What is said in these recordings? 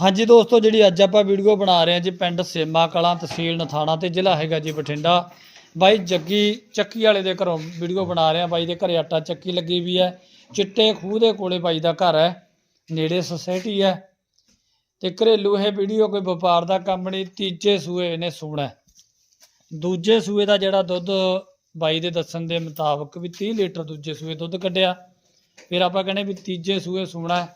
ਹਾਂਜੀ ਦੋਸਤੋ, ਜਿਹੜੀ ਅੱਜ ਆਪਾਂ ਵੀਡੀਓ ਬਣਾ ਰਹੇ ਹਾਂ ਜੀ, ਪਿੰਡ ਸੇਮਾ ਕਲਾਂ ਤਹਿਸੀਲ ਨਥਾਣਾ ਤੇ ਜ਼ਿਲ੍ਹਾ ਹੈਗਾ ਜੀ ਬਠਿੰਡਾ। ਬਾਈ ਜੱਗੀ ਚੱਕੀ ਵਾਲੇ ਦੇ ਘਰੋਂ ਵੀਡੀਓ ਬਣਾ ਰਹੇ ਹਾਂ। ਬਾਈ ਦੇ ਘਰੇ ਆਟਾ ਚੱਕੀ ਲੱਗੀ ਵੀ ਹੈ। ਚਿੱਟੇ ਖੂਹ ਦੇ ਕੋਲੇ ਬਾਈ ਦਾ ਘਰ ਹੈ। ਨੇੜੇ ਸੁਸਾਇਟੀ ਹੈ। ਤੇ ਘਰੇਲੂ ਇਹ ਵੀਡੀਓ ਕੋਈ ਵਪਾਰ ਦਾ ਕੰਮ ਨਹੀਂ, ਤੀਜੇ ਸੂਏ ਇਹਨੇ ਸੂਣਾ ਦੂਜੇ ਸੂਏ ਦਾ ਜਿਹੜਾ ਦੁੱਧ ਬਾਈ ਦੇ ਦੱਸਣ ਦੇ ਮੁਤਾਬਕ ਵੀ 30 ਲੀਟਰ ਦੂਜੇ ਸੂਏ ਦੁੱਧ ਕੱਢਿਆ। ਫਿਰ ਆਪਾਂ ਕਹਿੰਦੇ ਵੀ ਤੀਜੇ ਸੂਏ ਸੂਣਾ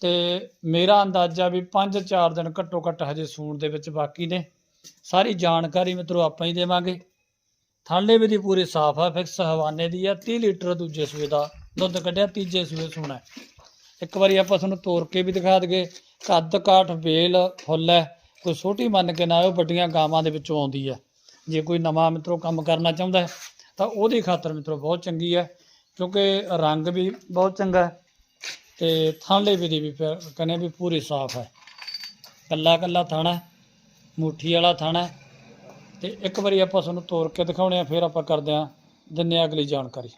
ਤੇ ਮੇਰਾ ਅੰਦਾਜ਼ਾ ਵੀ 5-4 ਦਿਨ ਘੱਟੋ ਘੱਟ ਹਜੇ ਸੂਣ ਦੇ ਵਿੱਚ ਬਾਕੀ ਨੇ। ਸਾਰੀ ਜਾਣਕਾਰੀ ਮਿੱਤਰੋ ਆਪਾਂ ਹੀ ਦੇਵਾਂਗੇ। ਥਾਲੇ ਵੀ ਦੀ ਪੂਰੀ ਸਾਫ਼ ਆ ਫਿਕਸ ਹਵਾਨੇ ਦੀ ਆ 30 ਲੀਟਰ ਦੂਜੇ ਸੂਏ ਦਾ ਦੁੱਧ ਕੱਢਿਆ, ਤੀਜੇ ਸੂਏ ਸੂਣਾ। ਇੱਕ ਵਾਰੀ ਆਪਾਂ ਤੁਹਾਨੂੰ ਤੋਰ ਕੇ ਵੀ ਦਿਖਾ ਦਈਏ, ਕੱਦ ਕਾਠ, ਵੇਲ, ਫੁੱਲ ਹੈ, ਕੋਈ ਛੋਟੀ ਮੰਨ ਕੇ ਨਾ ਉਹ ਵੱਡੀਆਂ ਗਾਵਾਂ ਦੇ ਵਿੱਚੋਂ ਆਉਂਦੀ ਹੈ। ਜੇ ਕੋਈ ਨਵਾਂ ਮਿੱਤਰੋ ਕੰਮ ਕਰਨਾ ਚਾਹੁੰਦਾ ਹੈ, ਤਾਂ ਉਹਦੀ ਖਾਤਰ ਮਿੱਤਰੋ ਬਹੁਤ ਚੰਗੀ ਹੈ, ਕਿਉਂਕਿ ਰੰਗ ਵੀ ਬਹੁਤ ਚੰਗਾ ਹੈ। ਤੇ ਥਾਲੇ ਵੀ ਦੀ ਵੀ ਫਿਰ ਵੀ ਪੂਰੀ ਸਾਫ਼ ਹੈ। ਕੱਲਾ ਕੱਲਾ ਥਾਣਾ ਹੈ, ਮੁੱਠੀ ਵਾਲਾ ਥਾਣਾ ਹੈ ਤੇ ਇੱਕ ਵਾਰੀ ਆਪਾਂ ਤੁਹਾਨੂੰ ਤੋੜ ਕੇ ਦਿਖਾਉਣੇ ਆ ਫਿਰ ਆਪਾਂ ਕਰਦੇ ਆ ਦਿੰਨੇ ਆ ਅਗਲੀ ਜਾਣਕਾਰੀ।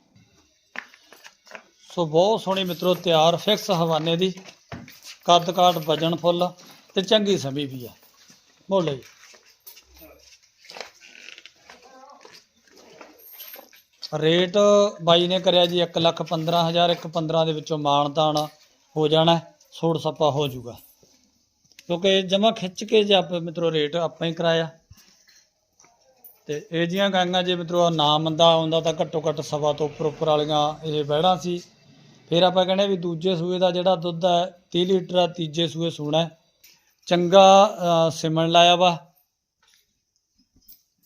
ਸੋ ਬਹੁਤ ਸੋਹਣੀ ਮਿੱਤਰੋ ਤਿਆਰ ਫਿਕਸ ਹਵਾਨੇ ਦੀ ਕੱਦ ਕਾਠ ਵਜਨ ਫੁੱਲ ਤੇ ਚੰਗੀ ਸਮੀ ਵੀ ਆ ਬੋਲੋ ਰੇਟ ਬਾਈ ਨੇ ਕਰਿਆ ਜੀ 1 ਲੱਖ 15000 ਇੱਕ 15 ਦੇ ਵਿੱਚੋਂ ਮਾਨਤਾਨ ਹੋ ਜਾਣਾ ਹੈ, ਸੱਪਾ ਹੋ ਜਾਊਗਾ। ਕਿਉਂਕਿ ਜਮਾ ਖਿੱਚ ਕੇ ਜੇ ਆਪ ਮਿੱਤਰੋ ਰੇਟ ਆਪਾਂ ਹੀ ਕਰਾਇਆ। ਤੇ ਇਹ ਜੀਆਂ ਗਾਂਗਾ ਜੇ ਮਿੱਤਰੋ ਨਾ ਮੰਦਾ ਆਉਂਦਾ ਤਾਂ ਘੱਟੋ ਘੱਟ ਸਵਾ ਤੋਂ ਉੱਪਰ ਉੱਪਰ ਵਾਲੀਆਂ ਇਹ ਬਹਿਣਾ ਸੀ। ਫਿਰ ਆਪਾਂ ਕਹਿੰਦੇ ਵੀ ਦੂਜੇ ਸੂਏ ਦਾ ਜਿਹੜਾ ਦੁੱਧ ਹੈ 30 ਲੀਟਰ ਆ ਤੀਜੇ ਸੂਏ ਸੂਣਾ ਚੰਗਾ ਸਿਮਣ ਲਾਇਆ ਵਾ।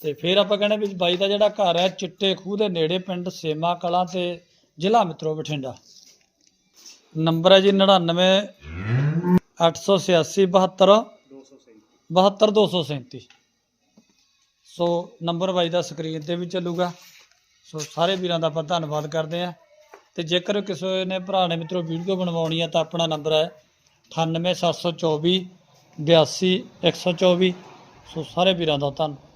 ਤੇ ਫਿਰ ਆਪਾਂ ਕਹਿੰਦੇ ਵੀ ਬਾਈ ਦਾ ਜਿਹੜਾ ਘਰ ਹੈ, ਚਿੱਟੇ ਖੂਹ ਦੇ ਨੇੜੇ ਪਿੰਡ ਸੇਮਾ ਕਲਾਂ ਤੇ ਜ਼ਿਲ੍ਹਾ ਮਿੱਤਰੋ ਬਠਿੰਡਾ। ਨੰਬਰ ਹੈ ਜੀ 99 886 72 72237 ਸੋ ਨੰਬਰ ਬਾਈ ਦਾ ਸਕਰੀਨ ਤੇ ਵੀ ਚੱਲੂਗਾ। ਸੋ ਸਾਰੇ ਵੀਰਾਂ ਦਾ ਆਪਾਂ ਧੰਨਵਾਦ ਕਰਦੇ ਹਾਂ। ਤੇ ਜੇਕਰ ਕਿਸੇ ਨੇ ਭਰਾ ਨੇ ਮਿੱਤਰੋ ਵੀਡੀਓ ਬਣਵਾਉਣੀ ਹੈ ਤਾਂ ਆਪਣਾ ਨੰਬਰ ਹੈ 98724 82 124 ਸੋ ਸਾਰੇ ਵੀਰਾਂ ਦਾ ਧੰਨਵਾਦ